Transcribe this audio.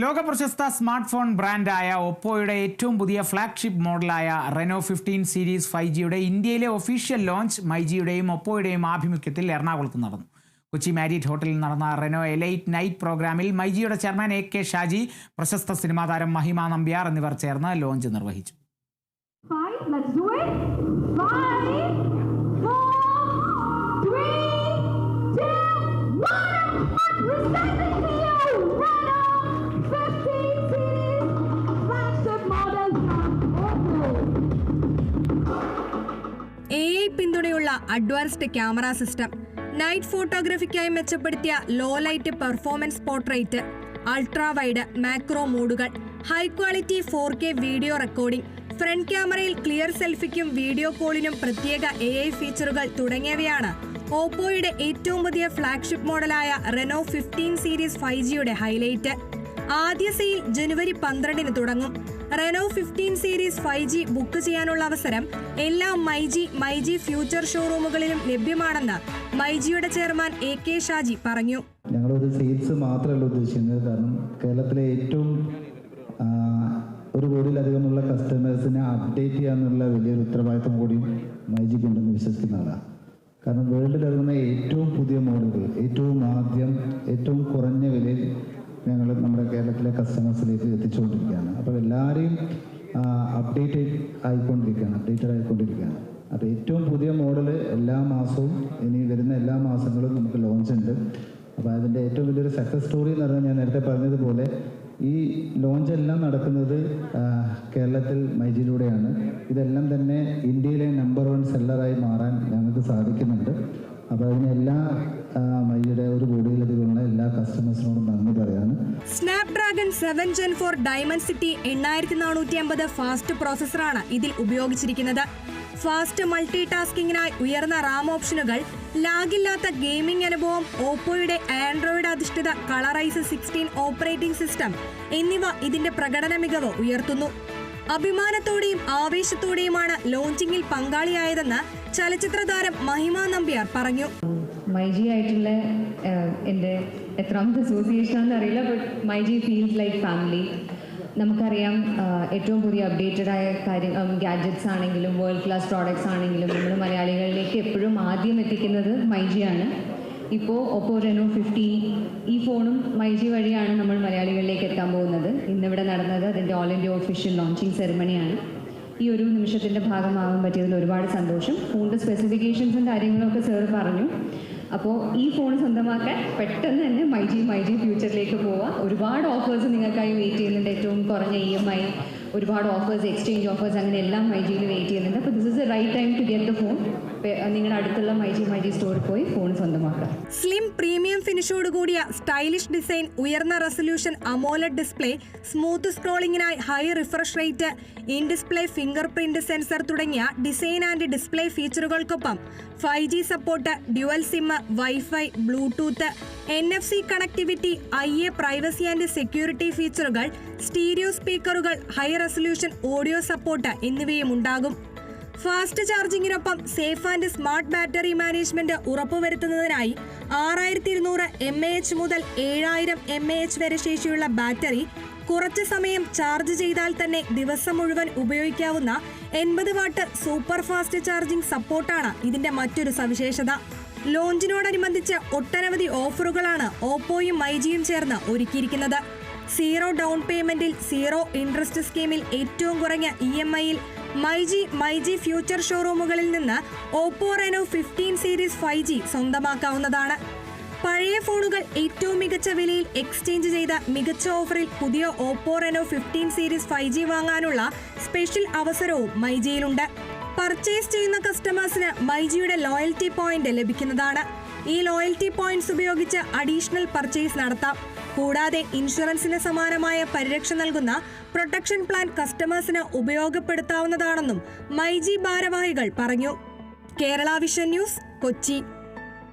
ലോക പ്രശസ്ത smart phone ബ്രാൻഡായ ഒപ്പോയുടെ ഏറ്റവും പുതിയ ഫ്ലാഗ്ഷിപ്പ് മോഡലായ റെനോ ഫിഫ്റ്റീൻ സീരീസ് ഫൈവ് ജിയുടെ ഇന്ത്യയിലെ ഒഫീഷ്യൽ ലോഞ്ച് മൈജിയുടെയും ഒപ്പോയുടെയും ആഭിമുഖ്യത്തിൽ എറണാകുളത്ത് നടന്നു. കൊച്ചി മാരിറ്റ് ഹോട്ടലിൽ നടന്ന റെനോ എലൈറ്റ് നൈറ്റ് പ്രോഗ്രാമിൽ മൈജിയുടെ ചെയർമാൻ എ കെ ഷാജി പ്രശസ്ത സിനിമാ താരം മഹിമ നമ്പ്യാർ എന്നിവർ ചേർന്ന് ലോഞ്ച് നിർവഹിച്ചു. I advanced camera system. Night ഫോട്ടോഗ്രാഫിക്കായി മെച്ചപ്പെടുത്തിയ low light performance portrait ultra wide macro മോഡുകൾ high quality four K video recording front ക്യാമറയിൽ ക്ലിയർ സെൽഫിക്കും വീഡിയോ കോളിനും പ്രത്യേക എ ഐ ഫീച്ചറുകൾ തുടങ്ങിയവയാണ് ഓപ്പോയുടെ ഏറ്റവും പുതിയ ഫ്ലാഗ്ഷിപ്പ് മോഡലായ റെനോ ഫിഫ്റ്റീൻ സീരീസ് ഫൈവ് ജിയുടെ ഹൈലൈറ്റ്. ആദ്യ സെയിൽ ജനുവരി പന്ത്രണ്ടിന് തുടങ്ങും. Reno fifteen series five G book ചെയ്യാനുള്ള അവസരം എല്ലാ My G My G future ഷോറൂമുകളിലും ലഭ്യമാണെന്ന് മൈജിയുടെ ചെയർമാൻ എ കെ ഷാജി പറഞ്ഞു. ഞങ്ങളൊരു സെയിൽസ് മാത്രമല്ല ഉദ്ദേശിക്കുന്നത്. കാരണം കേരളത്തിലെ ഏറ്റവും ഒരു കോടിയിലധികമുള്ള കസ്റ്റമേഴ്സിനെ അപ്ഡേറ്റ് ചെയ്യാന്നുള്ള വലിയൊരു ഉത്തരവാദിത്വം കൂടി മൈജിക്കുണ്ടെന്ന് വിശ്വസിക്കുന്നതാണ് കാരണം വേൾഡിൽ ഇറങ്ങുന്ന ഏറ്റവും പുതിയ മോഡലുകൾ ഏറ്റവും ആദ്യം ഏറ്റവും കുറഞ്ഞ വിലയിൽ ഞങ്ങൾ നമ്മുടെ കേരളത്തിലെ കസ്റ്റമേഴ്സിലേക്ക് എത്തിച്ചുകൊണ്ടിരിക്കുകയാണ് അപ്പോൾ എല്ലാവരെയും അപ്ഡേറ്റ് ആയിക്കൊണ്ടിരിക്കുകയാണ് അപ്ഡേറ്റഡ് ആയിക്കൊണ്ടിരിക്കുകയാണ് അപ്പോൾ ഏറ്റവും പുതിയ മോഡൽ എല്ലാ മാസവും ഇനി വരുന്ന എല്ലാ മാസങ്ങളും നമുക്ക് ലോഞ്ച് ഉണ്ട്. അപ്പോൾ അതിന്റെ ഏറ്റവും വലിയൊരു സക്സസ് സ്റ്റോറി എന്ന് പറഞ്ഞാൽ ഞാൻ നേരത്തെ പറഞ്ഞതുപോലെ ഈ ലോഞ്ച് എല്ലാം നടക്കുന്നത് കേരളത്തിൽ മൈജിയിലൂടെയാണ്. ഇതെല്ലാം തന്നെ ഇന്ത്യയിലെ നമ്പർ വൺ സെല്ലറായി മാറാൻ ഞങ്ങൾക്ക് സാധിക്കുന്നുണ്ട്. അപ്പോൾ അതിന് എല്ലാ ആ, ഒരു കോടിയിലധികമുള്ള എല്ലാ കസ്റ്റമേഴ്സിനോടും നന്ദി പറയാണ് Snapdragon seven gen four diamond city എണ്ണായിരത്തി നാനൂറ്റി അമ്പത് ഫാസ്റ്റ് പ്രോസസ്സറാണ് ഇതിൽ ഉപയോഗിച്ചിരിക്കുന്നത്. ഫാസ്റ്റ് മൾട്ടി ടാസ്കിങ്ങിനായി ഉയർന്ന റാം ഓപ്ഷനുകൾ ലാഗില്ലാത്ത ഗെയിമിംഗ് അനുഭവം ഓപ്പോയുടെ ആൻഡ്രോയിഡ് അധിഷ്ഠിത കളറൈസ് സിക്സ്റ്റീൻ ഓപ്പറേറ്റിംഗ് സിസ്റ്റം എന്നിവ ഇതിന്റെ പ്രകടന മികവ് ഉയർത്തുന്നു. അഭിമാനത്തോടെയും ആവേശത്തോടെയുമാണ് ലോഞ്ചിങ്ങിൽ പങ്കാളിയായതെന്ന് ചലച്ചിത്ര താരം മഹിമ നമ്പ്യാർ പറഞ്ഞു. മൈജി ആയിട്ടുള്ള എന്റെ എത്രാമത്തെ അസോസിയേഷനാണെന്ന് അറിയില്ല but myG feels like family നമുക്കറിയാം ഏറ്റവും പുതിയ അപ്ഡേറ്റഡ് ആയ കാര്യം ഗാഡ്ജറ്റ്സ് ആണെങ്കിലും വേൾഡ് ക്ലാസ് പ്രോഡക്ട്സ് ആണെങ്കിലും നമ്മൾ മലയാളികളിലേക്ക് എപ്പോഴും ആദ്യം എത്തിക്കുന്നത് മൈജിയാണ്. ഇപ്പോൾ ഒപ്പോ റെനോ ഫിഫ്റ്റി ഈ ഫോണും മൈ ജി വഴിയാണ് നമ്മൾ മലയാളികളിലേക്ക് എത്താൻ പോകുന്നത്. ഇന്നിവിടെ നടന്നത് അതിന്റെ ഓൾ ഇന്ത്യ ഒഫീഷ്യൽ ലോഞ്ചിങ് സെറിമണിയാണ് ഈ ഒരു നിമിഷത്തിന്റെ ഭാഗമാകാൻ പറ്റിയതിൽ ഒരുപാട് സന്തോഷം. ഫോണിന്റെ സ്പെസിഫിക്കേഷൻസും കാര്യങ്ങളൊക്കെ സാർ പറഞ്ഞു. അപ്പോൾ ഈ ഫോൺ സ്വന്തമാക്കാൻ പെട്ടെന്ന് തന്നെ മൈ ജി മൈ ജി ഫ്യൂച്ചറിലേക്ക് പോവാം. ഒരുപാട് ഓഫേഴ്സ് നിങ്ങൾക്കായി വെയിറ്റ് ചെയ്യുന്നുണ്ട്. ഏറ്റവും കുറഞ്ഞ ഇ എം ഐ ഒരുപാട് ഓഫേഴ്സ് എക്സ്ചേഞ്ച് ഓഫേഴ്സ് അങ്ങനെ എല്ലാം മൈജിയിൽ വെയിറ്റ് ചെയ്യുന്നുണ്ട്. അപ്പോൾ this is a right time to get the phone നിങ്ങളുടെ അടുത്തുള്ള മൈജി മൈജി സ്റ്റോറിൽ പോയി ഫോൺ സ്വന്തമാക്കാം. സ്ലിം പ്രീമിയം ഫിനിഷോട് കൂടിയ സ്റ്റൈലിഷ് ഡിസൈൻ ഉയർന്ന resolution AMOLED display smooth സ്ക്രോളിംഗിനായി high refresh rate in display fingerprint sensor തുടങ്ങിയ design and display ഫീച്ചറുകൾക്കൊപ്പം five G support dual SIM wifi Bluetooth N F C connectivity I A privacy and security ഫീച്ചറുകൾ stereo സ്പീക്കറുകൾ high resolution audio support എന്നിവയും ഉണ്ടാകും. Fast ചാർജിങ്ങിനൊപ്പം safe and smart battery management ഉറപ്പുവരുത്തുന്നതിനായി ആറായിരത്തി ഇരുന്നൂറ് M A H മുതൽ ഏഴായിരം M A H വരെ ശേഷിയുള്ള ബാറ്ററി കുറച്ച് സമയം ചാർജ് ചെയ്താൽ തന്നെ ദിവസം മുഴുവൻ ഉപയോഗിക്കാവുന്ന എൺപത് വാട്ട് സൂപ്പർ ഫാസ്റ്റ് ചാർജിംഗ് സപ്പോർട്ടാണ് ഇതിന്റെ മറ്റൊരു സവിശേഷത. ലോഞ്ചിനോടനുബന്ധിച്ച് ഒട്ടനവധി ഓഫറുകളാണ് ഓപ്പോയും മൈജിയും ചേർന്ന് ഒരുക്കിയിരിക്കുന്നത്. സീറോ ഡൗൺ പേയ്മെന്റിൽ സീറോ ഇൻട്രസ്റ്റ് സ്കീമിൽ ഏറ്റവും കുറഞ്ഞ ഇ എം ഐയിൽ മൈജി മൈജി ഫ്യൂച്ചർ ഷോറൂമുകളിൽ നിന്ന് Oppo Reno fifteen series five G സ്വന്തമാക്കാവുന്നതാണ്. പഴയ ഫോണുകൾ ഏറ്റവും മികച്ച വിലയിൽ എക്സ്ചേഞ്ച് ചെയ്ത മികച്ച ഓഫറിൽ പുതിയ Oppo Reno fifteen series five G വാങ്ങാനുള്ള സ്പെഷ്യൽ അവസരവും മൈജിയിലുണ്ട്. പർച്ചേസ് ചെയ്യുന്ന കസ്റ്റമേഴ്സിന് മൈജിയുടെ ലോയൽറ്റി പോയിന്റ് ലഭിക്കുന്നതാണ്. ഈ ലോയൽറ്റി പോയിന്റ്സ് ഉപയോഗിച്ച് അഡീഷണൽ പർച്ചേസ് നടത്താം. കൂടാതെ ഇൻഷുറൻസിന് സമാനമായ പരിരക്ഷ നൽകുന്ന പ്രൊട്ടക്ഷൻ പ്ലാൻ കസ്റ്റമേഴ്സിന് ഉപയോഗപ്പെടുത്താവുന്നതാണെന്നും മൈജി ഭാരവാഹികൾ പറഞ്ഞു. Kerala Vision News Kochi.